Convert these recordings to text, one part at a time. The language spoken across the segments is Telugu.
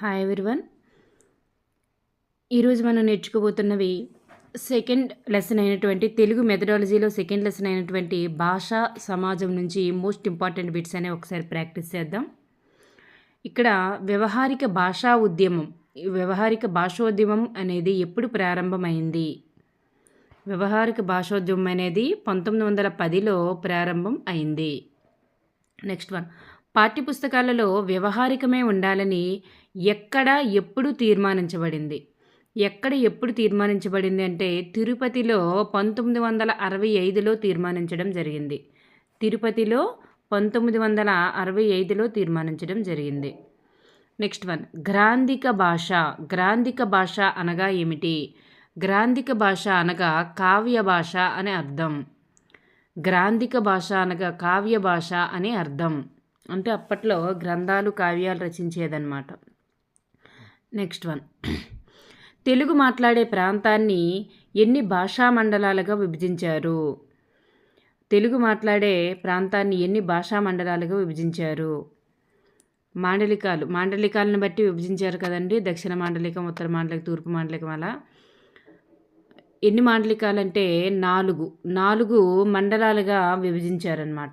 హాయ్ ఎవరివన్ ఈరోజు మనం నేర్చుకోబోతున్నవి సెకండ్ లెసన్ అయినటువంటి తెలుగు మెథడాలజీలో సెకండ్ లెసన్ అయినటువంటి భాషా సమాజం నుంచి మోస్ట్ ఇంపార్టెంట్ బిట్స్ అనే ఒకసారి ప్రాక్టీస్ చేద్దాం. ఇక్కడ వ్యవహారిక భాషా ఉద్యమం వ్యవహారిక భాషోద్యమం అనేది ఎప్పుడు ప్రారంభమైంది? వ్యవహారిక భాషోద్యమం అనేది పంతొమ్మిది వందల పదిలో ప్రారంభం అయింది. నెక్స్ట్ వన్ పాఠ్యపుస్తకాలలో వ్యవహారికమే ఉండాలని ఎక్కడ ఎప్పుడు తీర్మానించబడింది? ఎక్కడ ఎప్పుడు తీర్మానించబడింది అంటే తిరుపతిలో పంతొమ్మిది వందల అరవై ఐదులో తీర్మానించడం జరిగింది. తిరుపతిలో పంతొమ్మిది వందల అరవై ఐదులో తీర్మానించడం జరిగింది. Next one. గ్రాంధిక భాష. గ్రాంధిక భాష అనగా ఏమిటి? గ్రాంధిక భాష అనగా కావ్య భాష అనే అర్థం. గ్రాంధిక భాష అనగా కావ్య భాష అనే అర్థం. అంటే అప్పట్లో గ్రంథాలు కావ్యాలు రచించేదన్నమాట. నెక్స్ట్ వన్ తెలుగు మాట్లాడే ప్రాంతాన్ని ఎన్ని భాషా మండలాలుగా విభజించారు? తెలుగు మాట్లాడే ప్రాంతాన్ని ఎన్ని భాషా మండలాలుగా విభజించారు? మాండలికాలు. మాండలికాలను బట్టి విభజించారు కదండి. దక్షిణ మాండలికం ఉత్తర మాండలికం తూర్పు మాండలికం అలా. ఎన్ని మాండలికాలంటే నాలుగు. నాలుగు మండలాలుగా విభజించారనమాట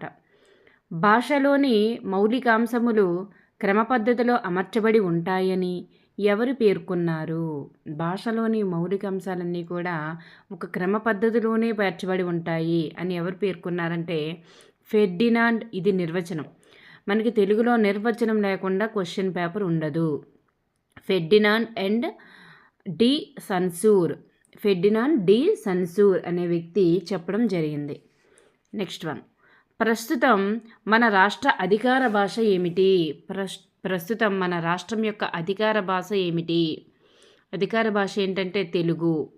భాషలోని మౌలికాంశములు క్రమ పద్ధతిలో అమర్చబడి ఉంటాయని ఎవరు పేర్కొన్నారు? భాషలోని మౌలిక అంశాలన్నీ కూడా ఒక క్రమ పద్ధతిలోనే పేర్చబడి ఉంటాయి అని ఎవరు పేర్కొన్నారంటే ఫెర్డినాండ్. ఇది నిర్వచనం. మనకి తెలుగులో నిర్వచనం లేకుండా క్వశ్చన్ పేపర్ ఉండదు. Ferdinand and de Saussure. Ferdinand de Saussure అనే వ్యక్తి చెప్పడం జరిగింది. Next one. ప్రస్తుతం మన రాష్ట్ర అధికార భాష ఏమిటి? ప్రస్ ప్రస్తుతం మన రాష్ట్రం యొక్క అధికార భాష ఏమిటి? అధికార భాష ఏంటంటే తెలుగు.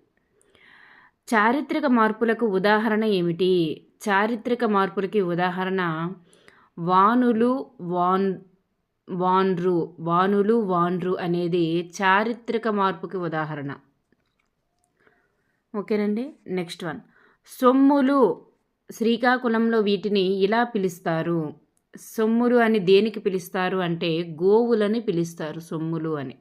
చారిత్రక మార్పులకు ఉదాహరణ ఏమిటి? చారిత్రక మార్పులకి ఉదాహరణ వానులు వాన్ వాన్రు వానులు వాన్రు అనేది చారిత్రక మార్పుకి ఉదాహరణ. ఓకేనండి? Next one. సొమ్ములు శ్రీకాకుళంలో వీటిని ఇలా పిలుస్తారు. సొమ్ములు అని దేనికి పిలుస్తారు అంటే గోవులని పిలుస్తారు సొమ్ములు అని.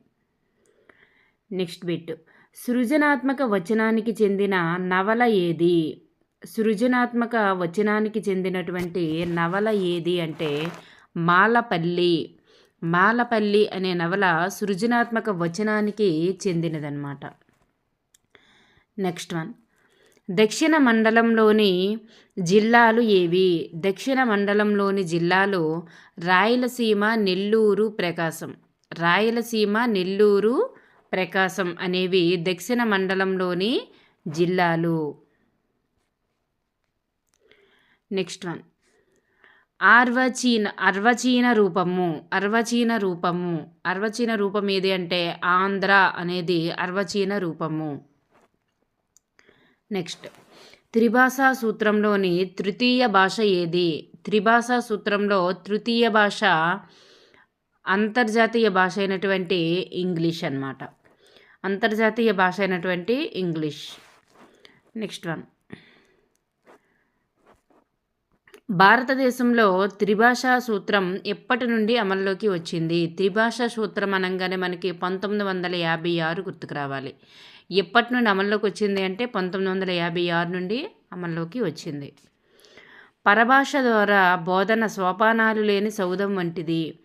Next bit. సృజనాత్మక వచనానికి చెందిన నవల ఏది? సృజనాత్మక వచనానికి చెందినటువంటి నవల ఏది అంటే మాలపల్లి. మాలపల్లి అనే నవల సృజనాత్మక వచనానికి చెందినదన్నమాట. Next one. దక్షిణ మండలంలోని జిల్లాలు ఏవి? దక్షిణ మండలంలోని జిల్లాలు రాయలసీమ నెల్లూరు ప్రకాశం. రాయలసీమ నెల్లూరు ప్రకాశం అనేవి దక్షిణ మండలంలోని జిల్లాలు. Next one. ఆర్వచీన అర్వచీన రూపము. అర్వచీన రూపము. అర్వచీన రూపం ఏది అంటే ఆంధ్ర అనేది అర్వచీన రూపము. నెక్స్ట్. త్రిభాషా సూత్రంలోని తృతీయ భాష ఏది? త్రిభాషా సూత్రంలో తృతీయ భాష అంతర్జాతీయ భాష అయినటువంటి ఇంగ్లీష్ అనమాట అంతర్జాతీయ భాష అయినటువంటి ఇంగ్లీష్. Next one. భారతదేశంలో త్రిభాషా సూత్రం ఎప్పటి నుండి అమల్లోకి వచ్చింది? త్రిభాషా సూత్రం అనగానే మనకి పంతొమ్మిది వందల యాభై ఆరు గుర్తుకు రావాలి. ఎప్పటి నుండి అమల్లోకి వచ్చింది అంటే పంతొమ్మిది వందల యాభై ఆరు నుండి అమల్లోకి వచ్చింది. పరభాష ద్వారా బోధన సోపానాలు లేని సౌధం వంటిది.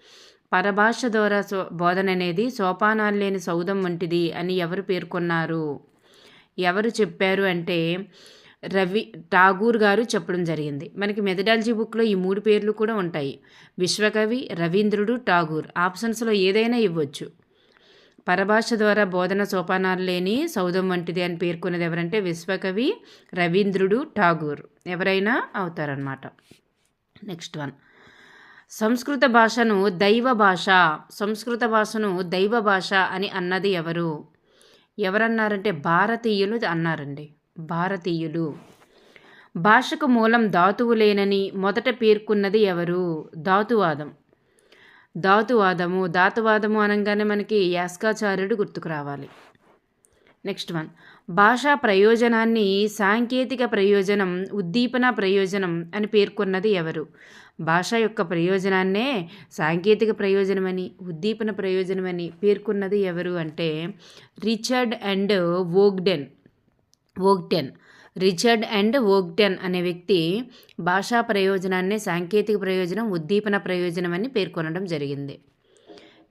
పరభాష ద్వారా సో బోధన అనేది సోపానాలు లేని సౌధం వంటిది అని ఎవరు పేర్కొన్నారు? ఎవరు చెప్పారు అంటే రవి ఠాగూర్ గారు చెప్పడం జరిగింది. మనకి మెథడాలజీ బుక్లో ఈ మూడు పేర్లు కూడా ఉంటాయి. విశ్వకవి రవీంద్రుడు ఠాగూర్. ఆప్షన్స్లో ఏదైనా ఇవ్వచ్చు. పరభాష ద్వారా బోధన సోపానాలు లేని సౌధం వంటిది అని పేర్కొన్నది ఎవరంటే విశ్వకవి రవీంద్రుడు ఠాగూర్. ఎవరైనా అవుతారనమాట నెక్స్ట్ వన్. సంస్కృత భాషను దైవ భాష సంస్కృత భాషను దైవ భాష అని అన్నది ఎవరు? ఎవరన్నారంటే భారతీయులు అన్నారండి. భారతీయులు. భాషకు మూలం ధాతువు లేనని మొదట పేర్కొన్నది ఎవరు? ధాతువాదం. ధాతువాదము ధాతువాదము అనగానే మనకి యాస్కాచార్యుడు గుర్తుకు రావాలి. Next one. భాషా ప్రయోజనాన్ని సాంకేతిక ప్రయోజనం ఉద్దీపన ప్రయోజనం అని పేర్కొన్నది ఎవరు? భాష యొక్క ప్రయోజనాన్నే సాంకేతిక ప్రయోజనమని ఉద్దీపన ప్రయోజనమని పేర్కొన్నది ఎవరు అంటే Richard and Ogden. Ogden Richard and Ogden అనే వ్యక్తి భాషా ప్రయోజనాన్ని సాంకేతిక ప్రయోజనం ఉద్దీపన ప్రయోజనం అని పేర్కొనడం జరిగింది.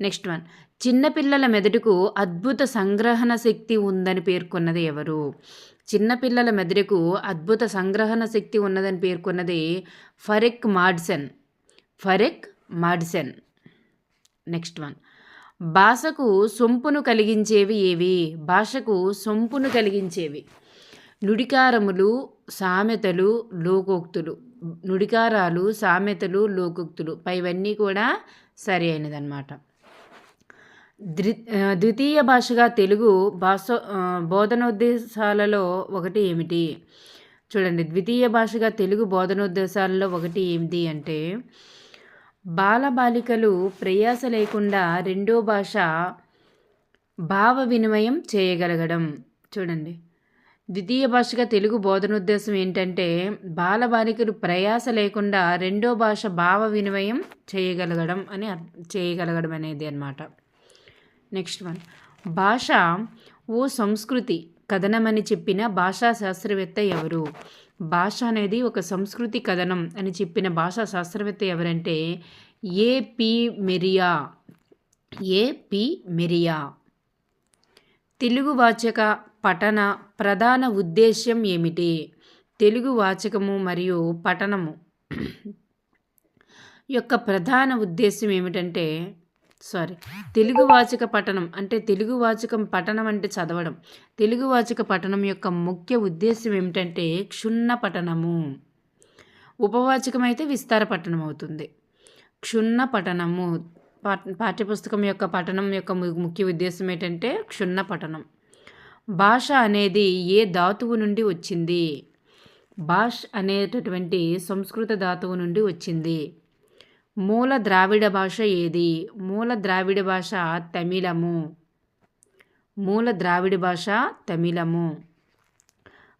Next one. చిన్నపిల్లల మెదడుకు అద్భుత సంగ్రహణ శక్తి ఉందని పేర్కొన్నది ఎవరు? చిన్నపిల్లల మెదడుకు అద్భుత సంగ్రహణ శక్తి ఉన్నదని పేర్కొన్నది ఫరెక్ మాడ్సన్. ఫరెక్ మాడ్సన్. Next one. భాషకు సొంపును కలిగించేవి ఏవి? భాషకు సొంపును కలిగించేవి. నుడికారములు సామెతలు లోకోక్తులు. నుడికారాలు సామెతలు లోకోక్తులు. పైవన్నీ కూడా సరి అయినదన్నమాట. ద్వితీయ భాషగా తెలుగు భాష బోధనోద్దేశాలలో ఒకటి ఏమిటి? చూడండి. ద్వితీయ భాషగా తెలుగు బోధనోద్దేశాలలో ఒకటి ఏమిటి అంటే బాలబాలికలు ప్రయాస లేకుండా రెండో భాష భావ వినిమయం చేయగలగడం. చూడండి. ద్వితీయ భాషగా తెలుగు బోధనోద్దేశం ఏంటంటే బాలబాలికలు ప్రయాస లేకుండా రెండో భాష భావ వినిమయం చేయగలగడం అని చేయగలగడం అనేది అనమాట నెక్స్ట్ వన్. భాష ఓ సంస్కృతి కథనమని చెప్పిన భాషా శాస్త్రవేత్త ఎవరు? భాష అనేది ఒక సంస్కృతి కథనం అని చెప్పిన భాషా శాస్త్రవేత్త ఎవరంటే ఏపి మెరియా. ఏపి మెరియా. తెలుగు వాచక పఠన ప్రధాన ఉద్దేశ్యం ఏమిటి? తెలుగు వాచకము మరియు పఠనము యొక్క ప్రధాన ఉద్దేశ్యం ఏమిటంటే సారీ తెలుగు వాచక పఠనం అంటే తెలుగు వాచకం పఠనం అంటే చదవడం. తెలుగు వాచక పఠనం యొక్క ముఖ్య ఉద్దేశ్యం ఏమిటంటే క్షుణ్ణ పఠనము. ఉపవాచకం అయితే విస్తార పఠనం అవుతుంది. క్షుణ్ణ పఠనము. పాఠ్యపుస్తకం యొక్క పఠనం యొక్క ముఖ్య ఉద్దేశం ఏంటంటే క్షుణ్ణ పఠనం. భాష అనేది ఏ ధాతువు నుండి వచ్చింది? భాష్ అనేటటువంటి సంస్కృత ధాతువు నుండి వచ్చింది. మూల ద్రావిడ భాష ఏది? మూల ద్రావిడ భాష తమిళము. మూల ద్రావిడ భాష తమిళము.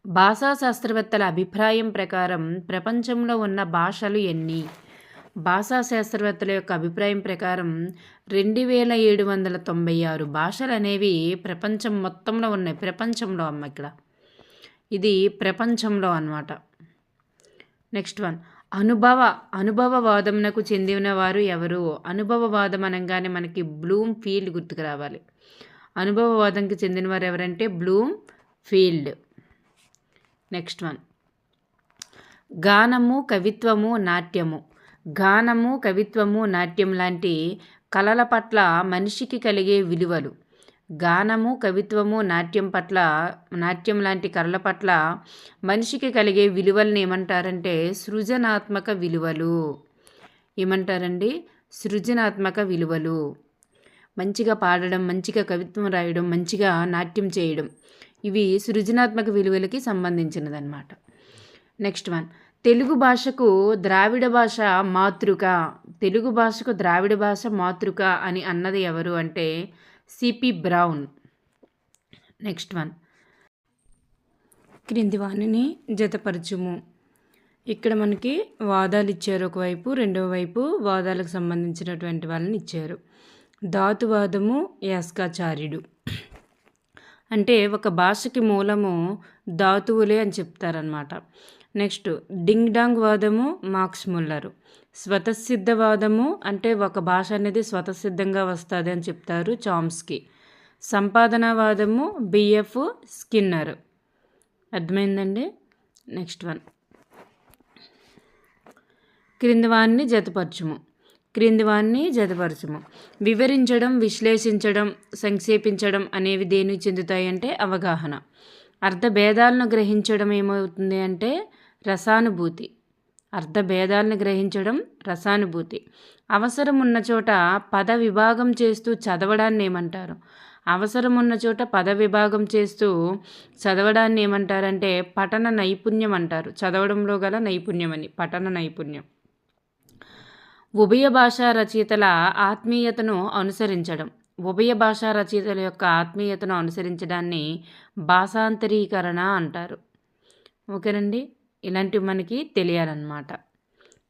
భాషా శాస్త్రవేత్తల అభిప్రాయం ప్రకారం ప్రపంచంలో ఉన్న భాషలు ఎన్ని? భాషా శాస్త్రవేత్తల యొక్క అభిప్రాయం ప్రకారం రెండు వేల ఏడు వందల తొంభై ఆరు భాషలు అనేవి ప్రపంచం మొత్తంలో ఉన్నాయి. ప్రపంచంలో అమ్మ ఇక్కడ. ఇది ప్రపంచంలో అన్నమాట. Next one. అనుభవ అనుభవవాదమునకు చెందిన వారు ఎవరు? అనుభవవాదం అనగానే మనకి బ్లూమ్ ఫీల్డ్ గుర్తుకు రావాలి. అనుభవవాదంకి చెందిన వారు ఎవరంటే బ్లూమ్ ఫీల్డ్. Next one. గానము కవిత్వము నాట్యము. గానము కవిత్వము నాట్యం లాంటి కళల పట్ల మనిషికి కలిగే విలువలు. గానము కవిత్వము నాట్యం పట్ల నాట్యం లాంటి కళల పట్ల మనిషికి కలిగే విలువలను ఏమంటారంటే సృజనాత్మక విలువలు. ఏమంటారండి? సృజనాత్మక విలువలు. మంచిగా పాడడం మంచిగా కవిత్వం రాయడం మంచిగా నాట్యం చేయడం ఇవి సృజనాత్మక విలువలకి సంబంధించినదన్నమాట. Next one. తెలుగు భాషకు ద్రావిడ భాష మాతృక. తెలుగు భాషకు ద్రావిడ భాష మాతృక అని అన్నది ఎవరు అంటే సిపి బ్రౌన్. Next one. క్రింది వాణిని జతపరచుము. ఇక్కడ మనకి వాదాలు ఇచ్చారు ఒకవైపు రెండవ వైపు వాదాలకు సంబంధించినటువంటి వాళ్ళని ఇచ్చారు. ధాతువాదము యాస్కాచార్యుడు. అంటే ఒక భాషకి మూలము ధాతువులే అని చెప్తారనమాట నెక్స్ట్ డింగ్ డాంగ్ వాదము మార్క్స్ ముల్లరు. స్వతసిద్ధవాదము అంటే ఒక భాష అనేది స్వతసిద్ధంగా వస్తుంది అని చెప్తారు చామ్స్కి. సంపాదనవాదము బిఎఫ్ స్కిన్నర్. అర్థమైందండి? Next one. క్రిందివాన్ని జతపరచుము. క్రిందివాన్ని జతపరచము. వివరించడం విశ్లేషించడం సంక్షేపించడం అనేవి దేనికి చెందుతాయి అంటే అవగాహన. అర్థ భేదాలను గ్రహించడం ఏమవుతుంది అంటే రసానుభూతి. అర్థభేదాలను గ్రహించడం రసానుభూతి. అవసరం ఉన్న చోట పద విభాగం చేస్తూ చదవడాన్ని ఏమంటారు అవసరం ఉన్న చోట పద విభాగం చేస్తూ చదవడాన్ని ఏమంటారంటే పఠన నైపుణ్యం అంటారు చదవడంలో గల నైపుణ్యం అని పఠన నైపుణ్యం. ఉభయ భాషా రచయితల ఆత్మీయతను అనుసరించడం. ఉభయ భాషా రచయితల యొక్క ఆత్మీయతను అనుసరించడాన్ని భాషాంతరీకరణ అంటారు. ఓకేనండి? ఇలాంటివి మనకి తెలియాలన్నమాట.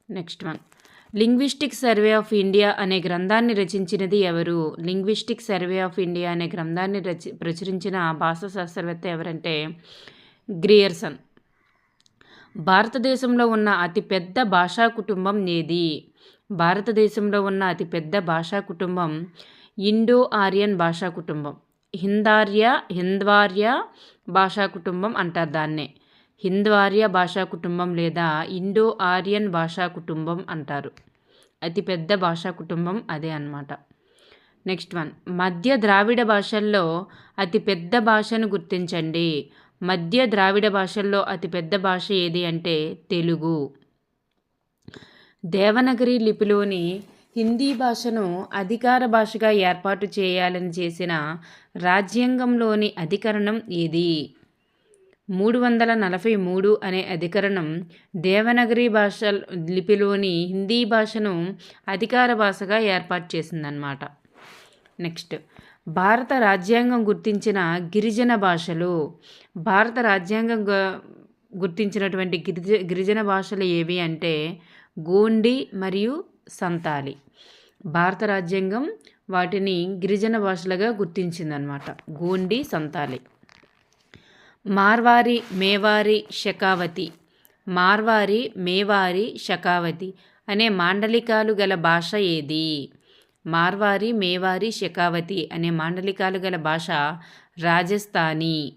Next one linguistic survey of India అనే గ్రంథాన్ని రచించినది ఎవరు? లింగ్విస్టిక్ సర్వే ఆఫ్ ఇండియా అనే గ్రంథాన్ని రచి ప్రచురించిన భాషా శాస్త్రవేత్త ఎవరంటే గ్రియర్సన్ భారతదేశంలో ఉన్న అతిపెద్ద భాషా కుటుంబం ఏది? భారతదేశంలో ఉన్న అతిపెద్ద భాషా కుటుంబం ఇండో ఆర్యన్ భాషా కుటుంబం. హిందార్య హింద్వార్య భాషా కుటుంబం అంటారు దాన్నే. హింద్వార్య భాషా కుటుంబం లేదా ఇండో ఆర్యన్ భాషా కుటుంబం అంటారు. అతిపెద్ద భాషా కుటుంబం అదే అన్నమాట. Next one. మధ్య ద్రావిడ భాషల్లో అతిపెద్ద భాషను గుర్తించండి. మధ్య ద్రావిడ భాషల్లో అతిపెద్ద భాష ఏది అంటే తెలుగు. దేవనగరి లిపిలోని హిందీ భాషను అధికార భాషగా ఏర్పాటు చేయాలని చేసిన రాజ్యాంగంలోని అధికరణం ఏది? మూడు వందల నలభై మూడు అనే అధికరణం దేవనగరి భాష లిపిలోని హిందీ భాషను అధికార భాషగా ఏర్పాటు చేసిందన్నమాట. నెక్స్ట్ భారత రాజ్యాంగం గుర్తించిన గిరిజన భాషలు. భారత రాజ్యాంగం గుర్తించినటువంటి గిరిజ గిరిజన భాషలు ఏవి అంటే గోండి మరియు సంతాలి. భారత రాజ్యాంగం వాటిని గిరిజన భాషలుగా గుర్తించిందనమాట గోండి సంతాలి. మార్వారి మేవారి శకావతి. మార్వారి మేవారి శకావతి అనే మాండలికాలు గల భాష ఏది? మార్వారి మేవారి శకావతి అనే మాండలికాలు గల భాష రాజస్థానీ.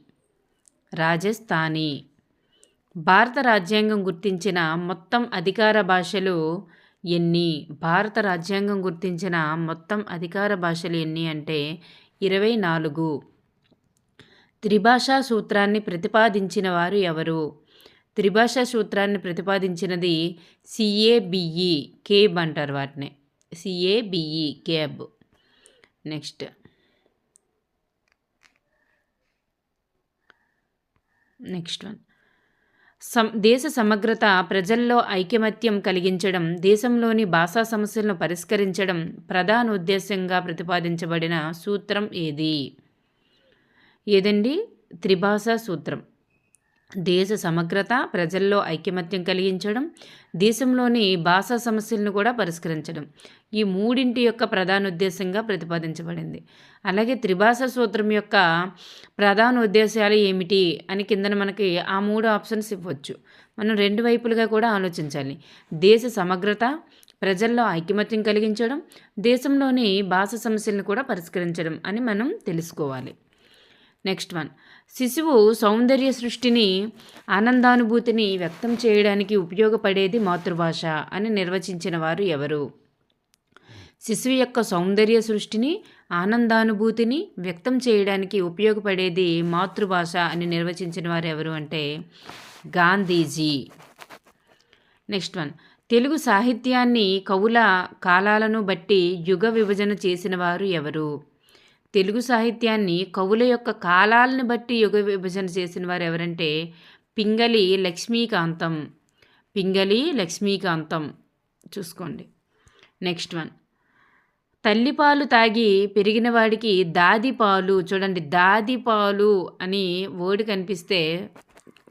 రాజస్థానీ. భారత రాజ్యాంగం గుర్తించిన మొత్తం అధికార భాషలు ఎన్ని? భారత రాజ్యాంగం గుర్తించిన మొత్తం అధికార భాషలు ఎన్ని అంటే ఇరవై నాలుగు. త్రిభాషా సూత్రాన్ని ప్రతిపాదించిన వారు ఎవరు? త్రిభాషా సూత్రాన్ని ప్రతిపాదించినది C A B E cabe అంటారు వాటిని. C A B E cabe. Next. Next one. సం దేశ సమగ్రత ప్రజల్లో ఐకమత్యం కలిగించడం దేశంలోని భాషా సమస్యలను పరిష్కరించడం ప్రధాన ఉద్దేశంగా ప్రతిపాదించబడిన సూత్రం ఏది? ఏదండి? త్రిభాషా సూత్రం. దేశ సమగ్రత ప్రజల్లో ఐకమత్యం కలిగించడం దేశంలోని భాషా సమస్యలను కూడా పరిష్కరించడం. ఈ మూడింటి యొక్క ప్రధాన ఉద్దేశంగా ప్రతిపాదించబడింది. అలాగే త్రిభాషా సూత్రం యొక్క ప్రధాన ఉద్దేశాలు ఏమిటి అని కిందన మనకి ఆ మూడు ఆప్షన్స్ ఇవ్వచ్చు. మనం రెండు వైపులుగా కూడా ఆలోచించాలి. దేశ సమగ్రత ప్రజల్లో ఐకమత్యం కలిగించడం దేశంలోని భాష సమస్యలను కూడా పరిష్కరించడం అని మనం తెలుసుకోవాలి. Next one. శిశువు సౌందర్య సృష్టిని ఆనందానుభూతిని వ్యక్తం చేయడానికి ఉపయోగపడేది మాతృభాష అని నిర్వచించిన వారు ఎవరు? శిశువు యొక్క సౌందర్య సృష్టిని ఆనందానుభూతిని వ్యక్తం చేయడానికి ఉపయోగపడేది మాతృభాష అని నిర్వచించిన వారు ఎవరు అంటే గాంధీజీ. Next one. తెలుగు సాహిత్యాన్ని కవుల కాలాలను బట్టి యుగ విభజన చేసిన వారు ఎవరు? తెలుగు సాహిత్యాన్ని కవుల యొక్క కాలాలను బట్టి యుగ విభజన చేసిన వారు ఎవరంటే పింగళి లక్ష్మీకాంతం. పింగళి లక్ష్మీకాంతం. చూసుకోండి. Next one. తల్లిపాలు తాగి పెరిగిన వాడికి దాదిపాలు చూడండి దాదిపాలు అని ఓడి కనిపిస్తే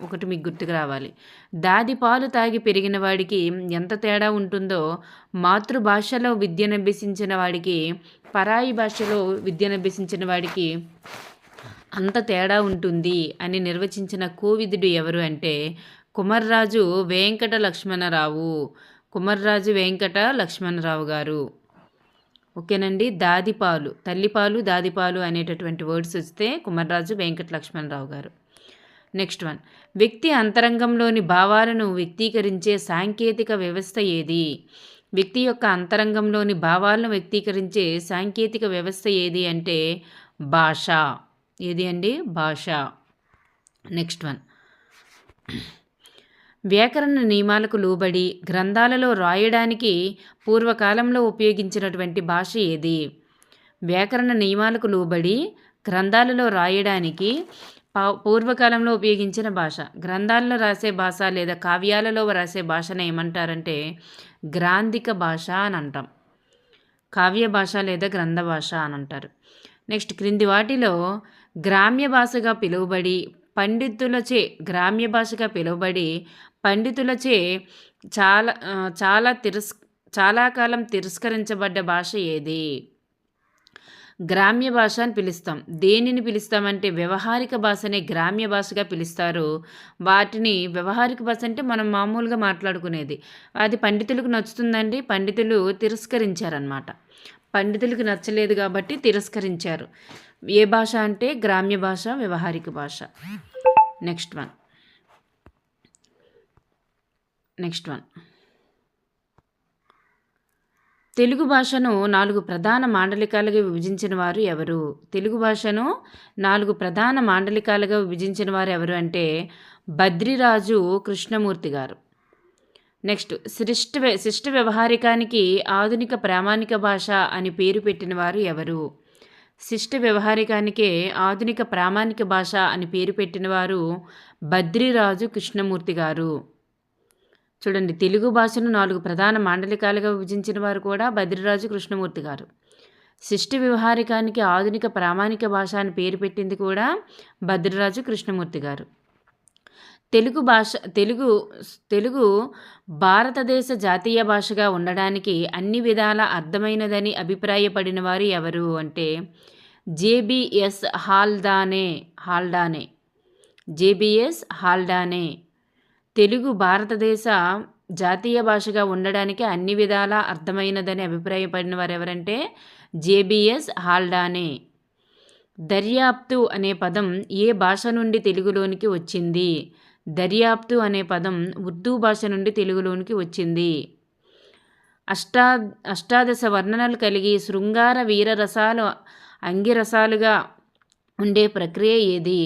ఒకటి మీకు గుర్తుకు రావాలి. దాది పాలు తాగి పెరిగిన వాడికి ఎంత తేడా ఉంటుందో మాతృభాషలో విద్యను అభ్యసించిన వాడికి పరాయి భాషలో విద్యను అభ్యసించిన వాడికి అంత తేడా ఉంటుంది అని నిర్వచించిన కోవిదుడు ఎవరు అంటే కుమర్రాజు వెంకట లక్ష్మణరావు. కుమర్రాజు వెంకట లక్ష్మణరావు గారు. ఓకేనండి? దాదిపాలు తల్లిపాలు దాదిపాలు అనేటటువంటి వర్డ్స్ వస్తే కుమర్రాజు వెంకట లక్ష్మణరావు గారు. Next one. వ్యక్తి అంతరంగంలోని భావాలను వ్యక్తీకరించే సాంకేతిక వ్యవస్థ ఏది? వ్యక్తి యొక్క అంతరంగంలోని భావాలను వ్యక్తీకరించే సాంకేతిక వ్యవస్థ ఏది అంటే భాష. ఏది అండి? భాష. Next one. వ్యాకరణ నియమాలకు లోబడి గ్రంథాలలో రాయడానికి పూర్వకాలంలో ఉపయోగించినటువంటి భాష ఏది? వ్యాకరణ నియమాలకు లోబడి గ్రంథాలలో రాయడానికి పూర్వకాలంలో ఉపయోగించిన భాష. గ్రంథాలలో రాసే భాష లేదా కావ్యాలలో రాసే భాషను ఏమంటారంటే గ్రాంధిక భాష అని అంటాం. కావ్య భాష లేదా గ్రంథ భాష అని అంటారు. నెక్స్ట్ క్రింది వాటిలో గ్రామ్య భాషగా పిలువబడి పండితులచే గ్రామ్య భాషగా పిలువబడి పండితులచే చాలా చాలా తిరస్ చాలా కాలం తిరస్కరించబడ్డ భాష ఏది? గ్రామ్య భాష అని పిలుస్తాం. దేనిని పిలుస్తామంటే వ్యవహారిక భాషనే గ్రామ్య భాషగా పిలుస్తారు. వాటిని వ్యవహారిక భాష అంటే మనం మామూలుగా మాట్లాడుకునేది. అది పండితులకు నచ్చుతుందండి. పండితులు తిరస్కరించారనమాట పండితులకు నచ్చలేదు కాబట్టి తిరస్కరించారు. ఏ భాష అంటే గ్రామ్య భాష వ్యవహారిక భాష. Next one. Next one. Telugu భాషను నాలుగు ప్రధాన మాండలికాలుగా విభజించిన వారు ఎవరు? తెలుగు భాషను నాలుగు ప్రధాన మాండలికాలుగా విభజించిన వారు ఎవరు అంటే బద్రిరాజు కృష్ణమూర్తి గారు. నెక్స్ట్ శిష్ట శిష్ట వ్యవహారికానికి ఆధునిక ప్రామాణిక భాష అని పేరు పెట్టిన వారు ఎవరు? శిష్ట వ్యవహారికానికే ఆధునిక ప్రామాణిక భాష అని పేరు పెట్టిన వారు బద్రిరాజు కృష్ణమూర్తి గారు. చూడండి తెలుగు భాషను నాలుగు ప్రధాన మాండలికాలుగా విభజించిన వారు కూడా బద్రిరాజు కృష్ణమూర్తి గారు. శిష్టి వ్యవహారికానికి ఆధునిక ప్రామాణిక భాష అని పేరు పెట్టింది కూడా భద్రరాజు కృష్ణమూర్తి గారు. తెలుగు భాష తెలుగు తెలుగు భారతదేశ జాతీయ భాషగా ఉండడానికి అన్ని విధాల అర్థమైనదని అభిప్రాయపడిన వారు ఎవరు అంటే JBS Haldane Haldane JBS Haldane Telugu భారతదేశ జాతీయ భాషగా ఉండడానికి అన్ని విధాలా అర్థమైనదని అభిప్రాయపడిన వారు ఎవరంటే జేబిఎస్ హాల్డానే. దర్యాప్తు అనే పదం ఏ భాష నుండి తెలుగులోనికి వచ్చింది? దర్యాప్తు అనే పదం ఉర్దూ భాష నుండి తెలుగులోనికి వచ్చింది. అష్టా అష్టాదశ వర్ణనలు కలిగి శృంగార వీరరసాలు అంగిరసాలుగా ఉండే ప్రక్రియ ఏది?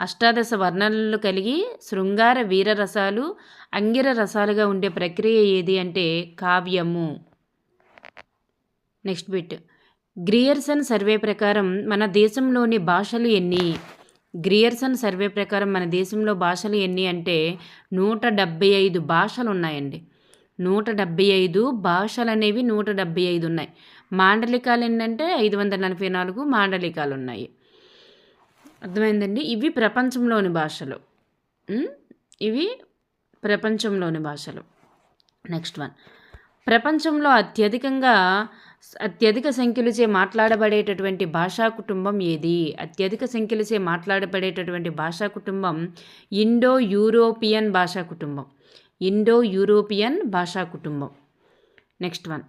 అష్టాదశ వర్ణనలు కలిగి శృంగార వీరరసాలు అంగిర రసాలుగా ఉండే ప్రక్రియ ఏది అంటే కావ్యము. Next bit. గ్రియర్సన్ సర్వే ప్రకారం మన దేశంలోని భాషలు ఎన్ని? గ్రియర్సన్ సర్వే ప్రకారం మన దేశంలో భాషలు ఎన్ని అంటే నూట డెబ్బై ఐదు భాషలు ఉన్నాయండి నూట డెబ్బై ఐదు భాషలు అనేవి నూట డెబ్బై ఐదు ఉన్నాయి. మాండలికాలు ఏంటంటే ఐదు వందల నలభై నాలుగు మాండలికాలు ఉన్నాయి అర్థమైందండి? ఇవి ప్రపంచంలోని భాషలు. ఇవి ప్రపంచంలోని భాషలు. Next one. ప్రపంచంలో అత్యధికంగా అత్యధిక సంఖ్యలచే మాట్లాడబడేటటువంటి భాషా కుటుంబం ఏది? అత్యధిక సంఖ్యలచే మాట్లాడబడేటటువంటి భాషా కుటుంబం ఇండో యూరోపియన్ భాషా కుటుంబం. ఇండో యూరోపియన్ భాషా కుటుంబం. Next one.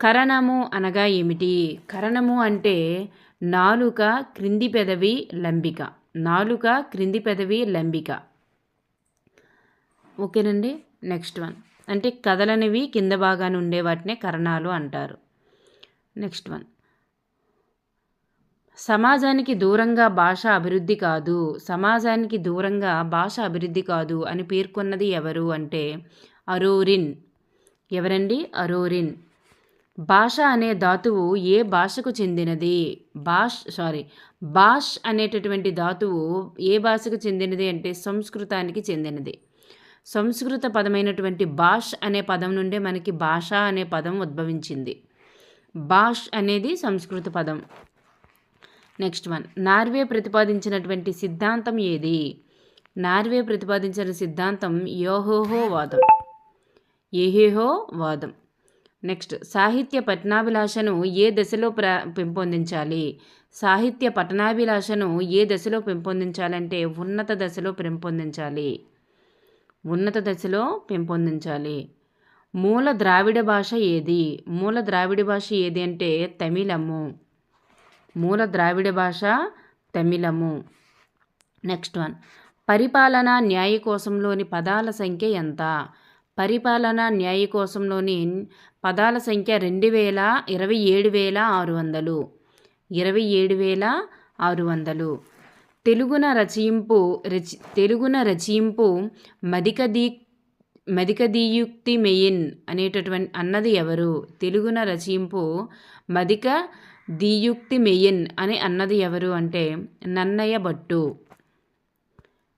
కరణము అనగా ఏమిటి? కరణము అంటే నాలుక క్రింది పెదవి లంబిక. నాలుక క్రింది పెదవి లంబిక. ఓకేనండి? Next one. అంటే కదలనివి కింద భాగాన ఉండే వాటినే కరణాలు అంటారు. Next one. సమాజానికి దూరంగా భాష అభివృద్ధి కాదు. సమాజానికి దూరంగా భాష అభివృద్ధి కాదు అని పేర్కొన్నది ఎవరు అంటే అరోరిన్. ఎవరండి? అరోరిన్. భాష అనే ధాతువు ఏ భాషకు చెందినది? భాష్ సారీ భాష్ అనేటటువంటి ధాతువు ఏ భాషకు చెందినది అంటే సంస్కృతానికి చెందినది. సంస్కృత పదమైనటువంటి భాష్ అనే పదం నుండే మనకి భాష అనే పదం ఉద్భవించింది. భాష్ అనేది సంస్కృత పదం. నెక్స్ట్ వన్ నార్వే ప్రతిపాదించినటువంటి సిద్ధాంతం ఏది? నార్వే ప్రతిపాదించిన సిద్ధాంతం యోహోహో వాదం. ఏహేహో వాదం. నెక్స్ట్ సాహిత్య పట్టణాభిలాషను ఏ దశలో ప్ర పెంపొందించాలి? సాహిత్య పట్టణాభిలాషను ఏ దశలో పెంపొందించాలంటే ఉన్నత దశలో పెంపొందించాలి. ఉన్నత దశలో పెంపొందించాలి. మూల ద్రావిడ భాష ఏది? మూల ద్రావిడ భాష ఏది అంటే తమిళము. మూల ద్రావిడ భాష తమిళము. నెక్స్ట్ వన్ పరిపాలన న్యాయ కోసంలోని పదాల సంఖ్య ఎంత? పరిపాలన న్యాయ కోసంలోని పదాల సంఖ్య రెండు వేల ఇరవై ఏడు వేల ఆరు వందలు. ఇరవై ఏడు వేల ఆరు వందలు. తెలుగున రచయింపు రచి తెలుగున రచయింపు మదికదీ దీయుక్తి మెయిన్ అనేటటువంటి అన్నది ఎవరు? తెలుగున రచయింపు మదిక దీయుక్తి మెయిన్ అని అన్నది ఎవరు అంటే నన్నయ్య భట్టు.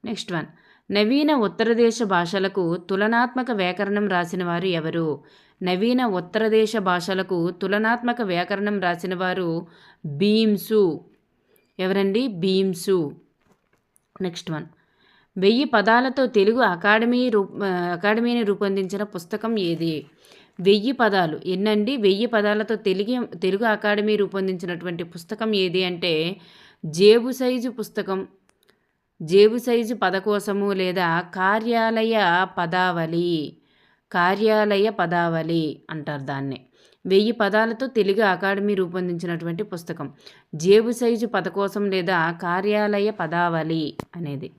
Next one. నవీన ఉత్తరదేశ భాషలకు తులనాత్మక వ్యాకరణం రాసిన వారు ఎవరు? నవీన ఉత్తరదేశ భాషలకు తులనాత్మక వ్యాకరణం రాసిన వారు భీమ్సు. ఎవరండి? భీమ్సు. Next one. వెయ్యి పదాలతో తెలుగు అకాడమీ రూ అకాడమీని రూపొందించిన పుస్తకం ఏది? వెయ్యి పదాలు. ఎన్నండి? వెయ్యి పదాలతో తెలుగు తెలుగు అకాడమీ రూపొందించినటువంటి పుస్తకం ఏది అంటే జేబు సైజు పుస్తకం. జేబు సైజు పదకోసము లేదా కార్యాలయ పదావళి. కార్యాలయ పదావళి అంటారు దాన్ని. వెయ్యి పదాలతో తెలుగు అకాడమీ రూపొందించినటువంటి పుస్తకం. జేబు సైజు పదకోసం లేదా కార్యాలయ పదావళి అనేది.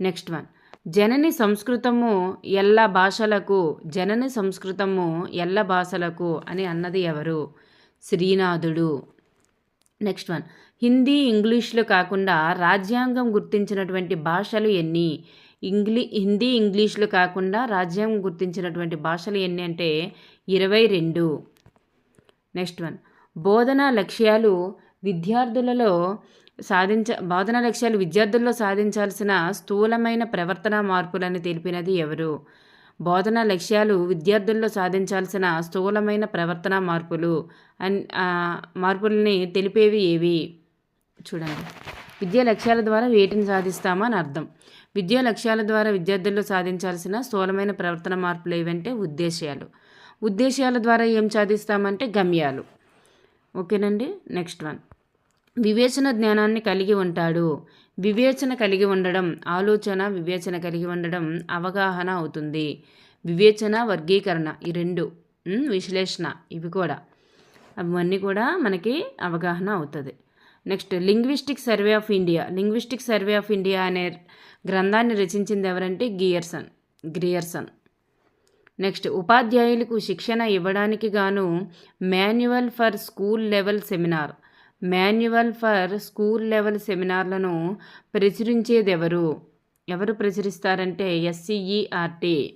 Next one. జనని సంస్కృతము ఎల్ల భాషలకు జనని సంస్కృతము ఎల్ల భాషలకు అని అన్నది ఎవరు? శ్రీనాథుడు. Next one. హిందీ ఇంగ్లీష్లు కాకుండా రాజ్యాంగం గుర్తించినటువంటి భాషలు ఎన్ని? ఇంగ్లీ హిందీ ఇంగ్లీషులు కాకుండా రాజ్యాంగం గుర్తించినటువంటి భాషలు ఎన్ని అంటే ఇరవై రెండు. Next one. బోధనా లక్ష్యాలు విద్యార్థులలో సాధించ బోధనా లక్ష్యాలు విద్యార్థుల్లో సాధించాల్సిన స్థూలమైన ప్రవర్తన మార్పులని తెలిపినది ఎవరు? బోధనా లక్ష్యాలు విద్యార్థుల్లో సాధించాల్సిన స్థూలమైన ప్రవర్తన మార్పులు అన్ మార్పులని తెలిపేవి ఏవి? చూడండి. విద్యా లక్ష్యాల ద్వారా వేటిని సాధిస్తామని అర్థం. విద్యా లక్ష్యాల ద్వారా విద్యార్థుల్లో సాధించాల్సిన స్థూలమైన ప్రవర్తన మార్పులు ఏవంటే ఉద్దేశాలు ఉద్దేశాల ద్వారా ఏం సాధిస్తామంటే గమ్యాలు. ఓకేనండి? Next one. వివేచన జ్ఞానాన్ని కలిగి ఉంటాడు. వివేచన కలిగి ఉండడం ఆలోచన వివేచన కలిగి ఉండడం అవగాహన అవుతుంది. వివేచన వర్గీకరణ ఈ రెండు విశ్లేషణ ఇవి కూడా. అవన్నీ కూడా మనకి అవగాహన అవుతుంది. Next linguistic survey of India. Linguistic survey of India అనే గ్రంథాన్ని రచించింది ఎవరంటే గియర్సన్ గ్రియర్సన్. నెక్స్ట్ ఉపాధ్యాయులకు శిక్షణ ఇవ్వడానికి గాను manual for school level seminar. Manual for school level సెమినార్లను ప్రచురించేది ఎవరు ఎవరు ప్రచురిస్తారంటే ఎస్సీఈఆర్టీ.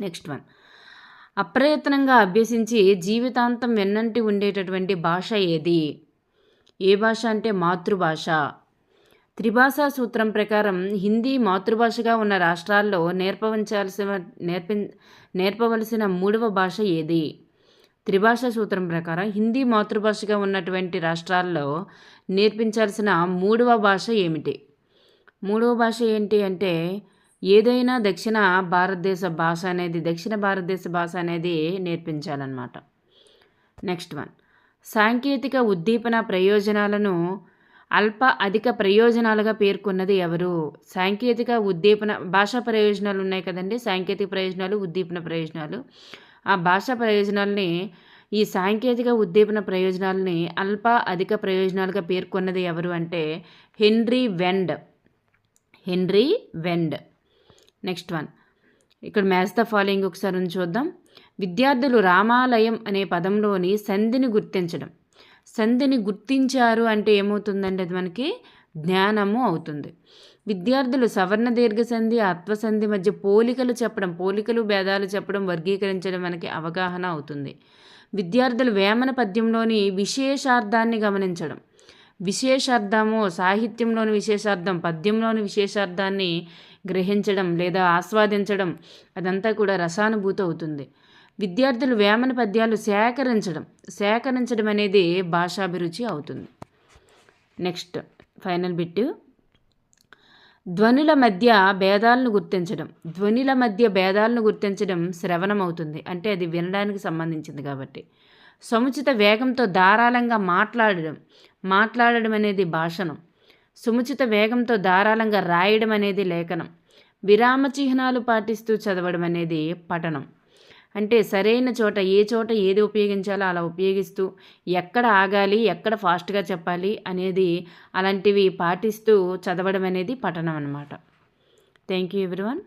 నెక్స్ట్ వన్ అప్రయత్నంగా అభ్యసించి జీవితాంతం వెన్నంటి ఉండేటటువంటి భాష ఏది? ఏ భాష అంటే మాతృభాష? త్రిభాషా సూత్రం ప్రకారం హిందీ మాతృభాషగా ఉన్న రాష్ట్రాల్లో నేర్పవలసిన నేర్పి నేర్పవలసిన మూడవ భాష ఏది? త్రిభాషా సూత్రం ప్రకారం హిందీ మాతృభాషగా ఉన్నటువంటి రాష్ట్రాల్లో నేర్పించాల్సిన మూడవ భాష ఏమిటి? మూడవ భాష ఏంటి అంటే ఏదైనా దక్షిణ భారతదేశ భాష అనేది దక్షిణ భారతదేశ భాష అనేది నేర్పించాలన్నమాట. Next one. సాంకేతిక ఉద్దీపన ప్రయోజనాలను అల్ప అధిక ప్రయోజనాలుగా పేర్కొన్నది ఎవరు? సాంకేతిక ఉద్దీపన భాషా ప్రయోజనాలు ఉన్నాయి కదండి. సాంకేతిక ప్రయోజనాలు ఉద్దీపన ప్రయోజనాలు. ఆ భాషా ప్రయోజనాలని ఈ సాంకేతిక ఉద్దీపన ప్రయోజనాలని అల్ప అధిక ప్రయోజనాలుగా పేర్కొన్నది ఎవరు అంటే Henry Wend. Henry Wend. Next one. ఇక్కడ మ్యాచ్ ద ఫాలోయింగ్ ఒకసారి చూద్దాం. విద్యార్థులు రామాలయం అనే పదంలోని సంధిని గుర్తించడం. సంధిని గుర్తించారు అంటే ఏమవుతుందండి? అది మనకి జ్ఞానము అవుతుంది. విద్యార్థులు సవర్ణ దీర్ఘ సంధి ఆత్మసంధి మధ్య పోలికలు చెప్పడం పోలికలు భేదాలు చెప్పడం వర్గీకరించడం మనకి అవగాహన అవుతుంది. విద్యార్థులు వేమన పద్యంలోని విశేషార్థాన్ని గమనించడం. విశేషార్థము సాహిత్యంలోని విశేషార్థం పద్యంలోని విశేషార్థాన్ని గ్రహించడం లేదా ఆస్వాదించడం అదంతా కూడా రసానుభూతి అవుతుంది. విద్యార్థులు వేమన పద్యాలు సేకరించడం సేకరించడం అనేది భాషాభిరుచి అవుతుంది. నెక్స్ట్ ఫైనల్ బిట్ ధ్వనుల మధ్య భేదాలను గుర్తించడం. ధ్వనుల మధ్య భేదాలను గుర్తించడం శ్రవణం అవుతుంది అంటే అది వినడానికి సంబంధించింది కాబట్టి. సముచిత వేగంతో ధారాళంగా మాట్లాడడం. మాట్లాడడం అనేది భాషణం. సముచిత వేగంతో ధారాళంగా రాయడం అనేది లేఖనం. విరామ చిహ్నాలు పాటిస్తూ చదవడం అనేది పఠనం. అంటే సరైన చోట ఏ చోట ఏది ఉపయోగించాలో అలా ఉపయోగిస్తూ ఎక్కడ ఆగాలి ఎక్కడ ఫాస్ట్గా చెప్పాలి అనేది అలాంటివి పాటిస్తూ చదవడం అనేది పఠనం అనమాట థ్యాంక్ యూ ఎవ్రీవన్.